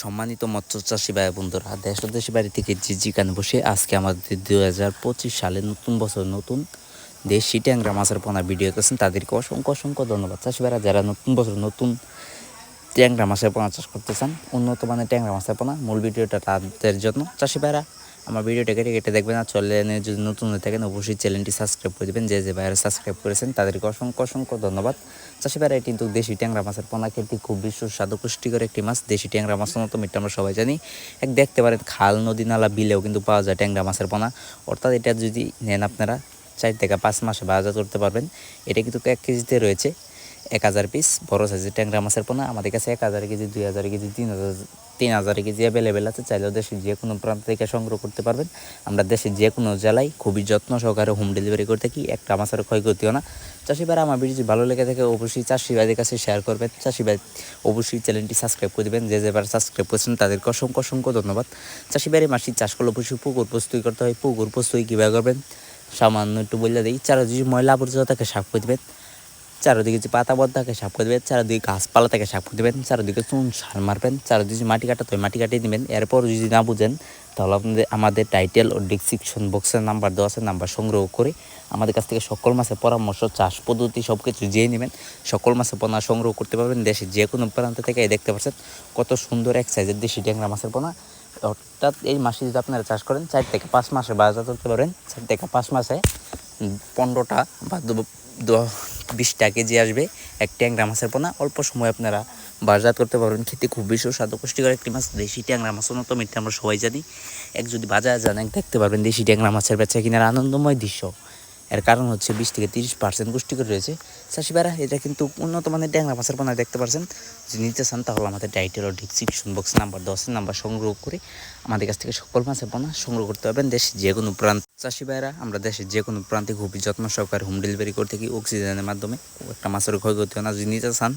সম্মানিত মৎস্য চাষি ভাই বন্ধুরা, দেশ দেশি বাড়ি থেকে যে জিকানে বসে আজকে আমাদের দু হাজার পঁচিশ সালে নতুন বছর, নতুন দেশি ট্যাংরা মাছের পোনা ভিডিও করছেন, তাদেরকে অসংখ্য অসংখ্য ধন্যবাদ। চাষি ভাইরা, যারা নতুন বছর, নতুন ট্যাংরা মাছের পোনা চাষ করতে চান, উন্নত মানের ট্যাংরা মাছের পোনা মূল ভিডিওটা তাদের জন্য। চাষি ভাইরা, আমার ভিডিওটা কেটে কেটে দেখবেন আর চ্যানেলে যদি নতুন হয়ে থাকেন, অবশ্যই চ্যানেলটি সাবস্ক্রাইব করে দেবেন। যে যে ভাইরা সাবস্ক্রাইব করেছেন, তাদেরকে অসংখ্য অসংখ্য ধন্যবাদ। চাষি ভাইরা এটি কিন্তু দেশি ট্যাংরা মাছের পোনা খেতে খুব বিশ্ব পুষ্টিকর একটি মাছ। দেশি ট্যাংরা মাছের মতো মিটটা আমরা সবাই জানি। এক দেখতে পারেন, খাল, নদী, নালা বিলেও কিন্তু পাওয়া যায় ট্যাংরা মাছের পোনা। অর্থাৎ এটা যদি নেন আপনারা, চার থেকে পাঁচ মাসে বাজার করতে পারবেন। এটা কিন্তু এক কেজিতে রয়েছে। এক হাজার পিস বড় সাইজের ট্যাংরা মাছের পোনা। আমাদের কাছে এক হাজার কেজি, দুই হাজার কেজি, তিন হাজার তিন হাজার কেজি অ্যাভেলেবেল আছে। চাইলেও দেশের যে কোনো প্রান্ত থেকে সংগ্রহ করতে পারবেন। আমরা দেশের যে কোনো জেলায় খুবই যত্ন সহকারে হোম ডেলিভারি করে থাকি। একটা মাছের ক্ষয়ক্ষতিও না। চাষি ভাইরা আমার ভিডিও ভালো লেগে থাকে, অবশ্যই চাষি ভাইদের কাছে শেয়ার করবেন। চাষি ভাই অবশ্যই চ্যানেলটি সাবস্ক্রাইব করে দেবেন। যে যেবার সাবস্ক্রাইব করছেন, তাদেরকে অসংখ্য অসংখ্য ধন্যবাদ। চাষি ভাইয়ের মাসির চাষ করলে অবশ্যই পুকুর প্রস্তুতি করতে হয়। পুকুর প্রস্তুতি কীভাবে করবেন, সামান্য একটু বলে দিই। চারোদিকে ময়লা আবর্জনা থাকে, সাফ করে দেবেন। চারোদিকে যে পাতা বদ থাকে, সাফ করে দেবেন। চারোদিকে গাছপালা থাকে, সাফ করে দেবেন। চারোদিকে চুন সার মারবেন। চারোদিকে মাটি কাটাতে হয় মাটি কাটিয়ে দেবেন। এরপর যদি না বুঝেন, তাহলে আপনাদের, আমাদের টাইটেল ও ডিসক্রিপশন বক্সের নাম্বার দেওয়া আছে নাম্বার সংগ্রহ করে আমাদের কাছ থেকে সকল মাসের পরামর্শ, চাষ পদ্ধতি সব কিছু জেনে নেবেন। সকল মাসের পোনা সংগ্রহ করতে পারবেন দেশের যে কোনো প্রান্ত থেকে। দেখতে পাচ্ছেন কত সুন্দর এক সাইজের দেশি ট্যাংরা মাছের পোনা। অর্থাৎ এই মাসে যদি আপনারা চাষ করেন, চার থেকে পাঁচ মাসে বাজার করতে পারেন। চার থেকে পাঁচ মাসে পনেরোটা বা বিশটা কেজি আসবে, এক ট্যাংরা মাছের পোনা। অল্প সময় আপনারা বাজার করতে পারবেন। খেতে খুব বেশি সুস্বাদু, পুষ্টিকর একটি মাছ, দেশি ট্যাংরা মাছের মতো এটা আমরা সবাই জানি। এক যদি বাজার যান, এক দেখতে পারবেন দেশি ট্যাংরা মাছের বেচা কিনার আনন্দময় দৃশ্য। এর কারণ হচ্ছে বিশ থেকে তিরিশ পার্সেন্ট পুষ্টিকর রয়েছে। চাষিবারা এটা কিন্তু উন্নত মানের ড্যাংরা মাছের পোনা দেখতে পারছেন। যদি নিতে চান তাহলে আমাদের ডাইটেল ও ডিসক্রিপশন বক্স নাম্বার দশের নাম্বার সংগ্রহ করে আমাদের কাছ থেকে সকল মাছের পোনা সংগ্রহ করতে পারবেন দেশের যে কোনো প্রান্ত। চাষি বেড়া আমরা দেশের যে কোনো প্রান্তে খুবই যত্ন সহকারে হোম ডেলিভারি করে থাকি অক্সিজেনের মাধ্যমে একটা মাছের ক্ষয়ক্ষতি হয় না। যদি নিতে চান